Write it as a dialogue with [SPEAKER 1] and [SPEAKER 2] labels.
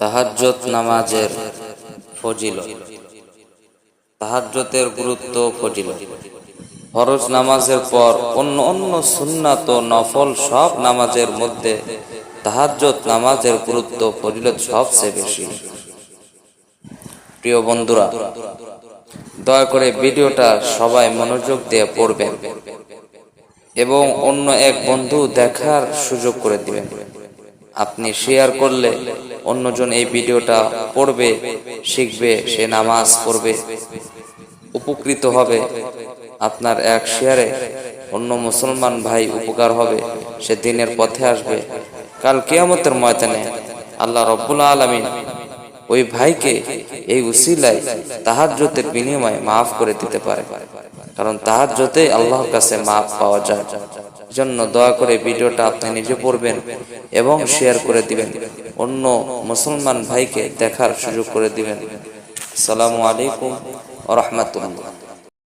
[SPEAKER 1] তাহাজ্জত নামাজের ফজিলত। তাহাজ্জতের গুরুত্ব ও ফজিলত। ফরজ নামাজের পর অন্য অন্য সুন্নাত নফল সব নামাজের মধ্যে তাহাজ্জত নামাজের গুরুত্ব ফজিলত সবচেয়ে বেশি। প্রিয় বন্ধুরা, দয়া করে ভিডিওটা সবাই মনোযোগ দিয়ে পড়বেন এবং অন্য এক বন্ধু দেখার সুযোগ করে দিবেন। আপনি শেয়ার করলে অন্যজন এই ভিডিওটা পড়বে, শিখবে, সে নামাজ পড়বে, উপকৃত হবে। আপনার এক শেয়ারে অন্য মুসলমান ভাই উপকার হবে, সে দিনের পথে আসবে। কাল কেয়ামতের ময়দানে আল্লাহ রব্বুল আলমিন ওই ভাইকে এই উসিলায় তাহাজ্জতের বিনিময়ে মাফ করে দিতে পারে। কারণ তাহাজ্জতে আল্লাহর কাছে মাফ পাওয়া যায়। জন্য দয়া করে ভিডিওটা আপনি নিজে পড়বেন এবং শেয়ার করে দিবেন। অন্য মুসলমান ভাইকে দেখার সুযোগ করে দিবেন। সালামু আলাইকুম রাহমাতুল্লাহ।